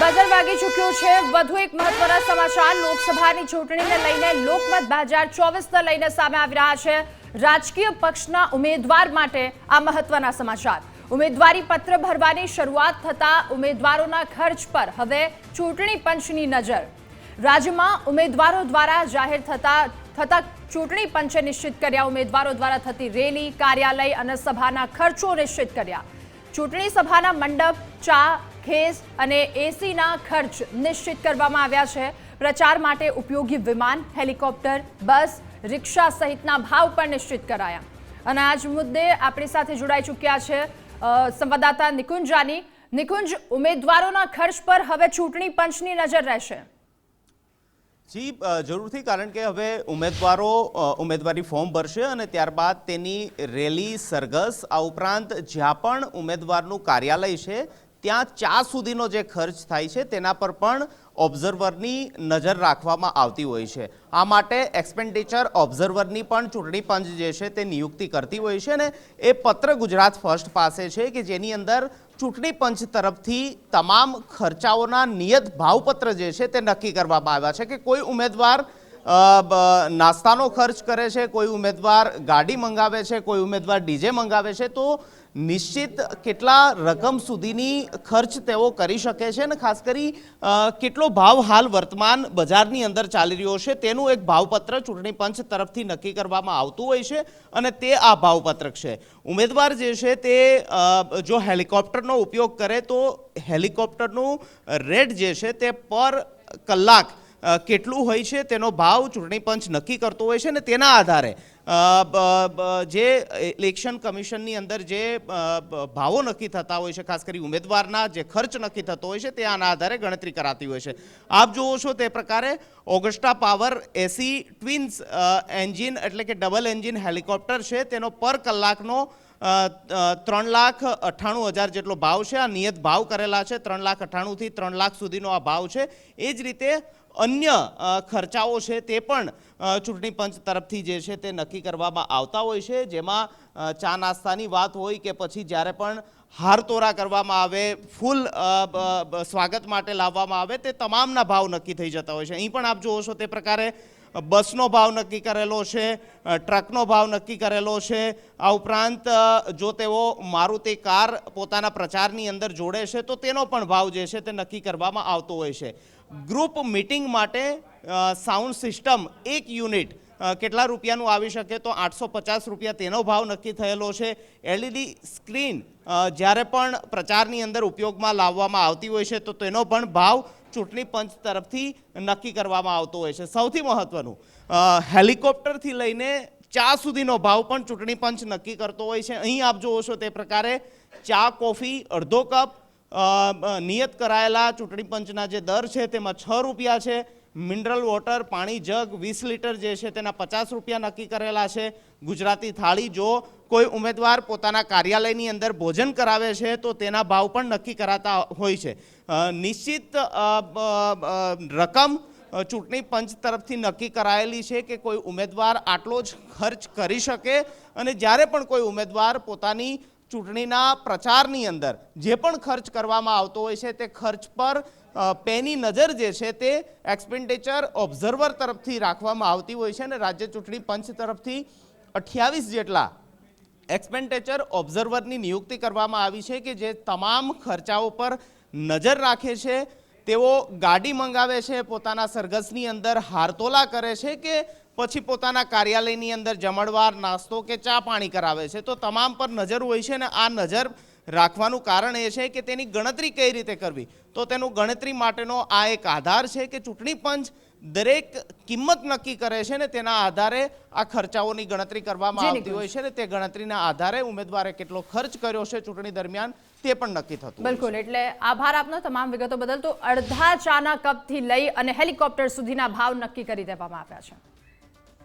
બજાર વાગી ચૂક્યું છે. વધુ એક મહત્વના સમાચાર. લોકસભાની ચૂંટણીને લઈને લોકમત બે હજાર ચોવીસને લઈને સામે આવી રહ્યા છે. રાજકીય પક્ષના ઉમેદવાર માટે આ મહત્વના સમાચાર. ઉમેદવારી પત્ર ભરવાની શરૂઆત થતા ઉમેદવારોના ખર્ચ પર હવે ચૂંટણી પંચની નજર. રાજ્યમાં ઉમેદવારો દ્વારા જાહેર થતા થતા ચૂંટણી પંચે નિશ્ચિત કર્યા. ઉમેદવારો દ્વારા થતી રેલી, કાર્યાલય અને સભાના ખર્ચો નિશ્ચિત કર્યા. ચૂંટણી સભાના મંડપ, ચા ખેસ અને એસીના ખર્ચ નિશ્ચિત કરવામાં આવ્યા છે. પ્રચાર માટે ઉપયોગી વિમાન, હેલિકોપ્ટર, બસ, રિક્ષા સહિતના ભાવ પણ નિશ્ચિત કરાયા. અને આજ મુદ્દે આપણી સાથે જોડાઈ ચૂક્યા છે સંવાદદાતા નિકુંજાની નિકુંજ, ઉમેદવારોના ખર્ચ પર હવે ચૂંટણી પંચની નજર રહેશે. જી જરૂરથી, કારણ કે હવે ઉમેદવારો ઉમેદવારી ફોર્મ ભરશે અને ત્યારબાદ તેની રેલી, સરઘસ, આ ઉપરાંત જ્યાં પણ ઉમેદવારનું કાર્યાલય છે ત્યાં ચા સુધીનો જે ખર્ચ થાય છે, તેના પર પણ ઓબ્ઝર્વરની નજર રાખવામાં આવતી હોય છે. આ માટે એક્સપેન્ડિચર ઓબ્ઝર્વરની પણ ચૂંટણી પંચ જે છે, તે નિયુક્તિ કરતી હોય છે અને એ પત્ર ગુજરાત ફર્સ્ટ પાસે છે કે જેની અંદર ચૂંટણી પંચ તરફથી તમામ ખર્ચાઓના નિયત ભાવપત્ર જે છે, તે નક્કી કરવામાં આવ્યા છે કે કોઈ ઉમેદવાર નાસ્તાનો ખર્ચ કરે છે, કોઈ ઉમેદવાર ગાડી મંગાવે છે, કોઈ ઉમેદવાર ડીજે મંગાવે છે, તો નિશ્ચિત કેટલા રકમ સુધીની ખર્ચ તેઓ કરી શકે છે અને ખાસ કરી કેટલો ભાવ હાલ વર્તમાન બજારની અંદર ચાલી રહ્યો છે, તેનું એક ભાવપત્ર ચૂંટણી પંચ તરફથી નક્કી કરવામાં આવતું હોય છે અને તે આ ભાવપત્રક છે. ઉમેદવાર જે છે તે જો હેલિકોપ્ટરનો ઉપયોગ કરે તો હેલિકોપ્ટરનું રેટ જે છે તે પર કલાક કેટલું હોય છે તેનો ભાવ ચૂંટણી પંચ નક્કી કરતો હોય છે અને તેના આધારે. જે ઇલેક્શન કમિશનની અંદર જે ભાવો નક્કી થતા હોય છે, ખાસ કરી ઉમેદવારના જે ખર્ચ નક્કી થતો હોય છે, તે આના આધારે ગણતરી કરાતી હોય છે. આપ જુઓ છો તે પ્રકારે Agusta power AC twins engine એટલે કે ડબલ એન્જિન હેલિકોપ્ટર છે, તેનો પર કલાકનો ત્રણ લાખ અઠ્ઠાણું હજાર જેટલો ભાવ છે, આ નિયત ભાવ કરેલા છે, ત્રણ લાખ અઠ્ઠાણુંથી ત્રણ લાખ સુધીનો આ ભાવ છે. એ જ રીતે અન્ય ખર્ચાઓ છે તે પણ ચૂંટણી પંચ તરફથી જે છે તે નક્કી કરવામાં આવતા હોય છે. જેમાં ચા નાસ્તાની વાત હોય કે પછી જ્યારે પણ હારતોરા કરવામાં આવે, ફૂલ સ્વાગત માટે લાવવામાં આવે, તે તમામના ભાવ નક્કી થઈ જતા હોય છે. અહીં પણ આપ જુઓ છો તે પ્રકારે બસનો ભાવ નક્કી કરેલો છે ટ્રકનો ભાવ નક્કી કરેલો છે. આ ઉપરાંત જો તેઓ મારુતિ કાર પોતાના પ્રચારની અંદર જોડે છે, તો તેનો પણ ભાવ જે છે તે નક્કી કરવામાં આવતો હોય છે. ગ્રુપ મિટિંગ માટે સાઉન્ડ સિસ્ટમ એક યુનિટ કેટલા રૂપિયાનું આવી શકે તો આઠસો પચાસ રૂપિયા તેનો ભાવ નક્કી થયેલો છે. એલઈડી સ્ક્રીન જ્યારે પણ પ્રચારની અંદર ઉપયોગમાં લાવવામાં આવતી હોય છે, તો તેનો પણ ભાવ ચૂંટણી પંચ તરફથી નક્કી કરવામાં આવતો હોય છે. સૌથી મહત્વનું હેલિકોપ્ટરથી લઈને ચા સુધીનો ભાવ પણ ચૂંટણી પંચ નક્કી કરતો હોય છે. અહીં આપ જુઓ છો તે પ્રકારે ચા, કોફી, અડધો કપ નિયત કરાયેલા ચૂંટણી પંચના જે દર છે તેમાં છ રૂપિયા છે. મિનરલ વોટર, પાણી, જગ વીસ લીટર જે છે તેના પચાસ રૂપિયા નક્કી કરેલા છે. ગુજરાતી થાળી જો કોઈ ઉમેદવાર પોતાના કાર્યાલયની અંદર ભોજન કરાવે છે, તો તેના ભાવ પણ નક્કી કરાતા હોય છે. નિશ્ચિત રકમ ચૂંટણી પંચ તરફથી નક્કી કરાયેલી છે કે કોઈ ઉમેદવાર આટલો જ ખર્ચ કરી શકે અને જ્યારે પણ કોઈ ઉમેદવાર પોતાની ચૂંટણીના પ્રચારની અંદર જે પણ ખર્ચ કરવામાં આવતો હોય છે તે ખર્ચ પર પેની નજર જે છે તે એક્સપેન્ડિચર ઓબ્ઝર્વર તરફથી રાખવામાં આવતી હોય છે અને રાજ્ય ચૂંટણી પંચ તરફથી અઠ્યાવીસ જેટલા એક્સપેન્ડિચર ઓબ્ઝર્વરની નિયુક્તિ કરવામાં આવી છે કે જે તમામ ખર્ચાઓ પર નજર રાખે છે. તેઓ ગાડી મંગાવે છે, પોતાના સરઘસની અંદર હારતોલા કરે છે કે પછી પોતાના કાર્યાલયની અંદર જમણવાર નાસ્તો કે ચા પાણી કરાવે છે. તો તમામ પર નજર હોય છે ને આ નજર રાખવાનું કારણ એ છે કે તેની ગણતરી કઈ રીતે કરવી? તો તેનું ગણતરી માટેનો આ એક આધાર છે કે ચૂંટણી પંચ દરેક કિંમત નક્કી કરે છે ને તેના આધારે આ ખર્ચાઓની ગણતરી કરવામાં આવતી હોય છે ને તે ગણતરીના આધારે ઉમેદવારે કેટલો ખર્ચ કર્યો છે ચૂંટણી દરમિયાન તે પણ નક્કી થતું બિલકુલ એટલે આભાર આપનો તમામ વિગતો બદલ. તો અડધા ચાના કપથી લઈ અને હેલિકોપ્ટર સુધીના ભાવ નક્કી કરી દેવામાં આવ્યા છે.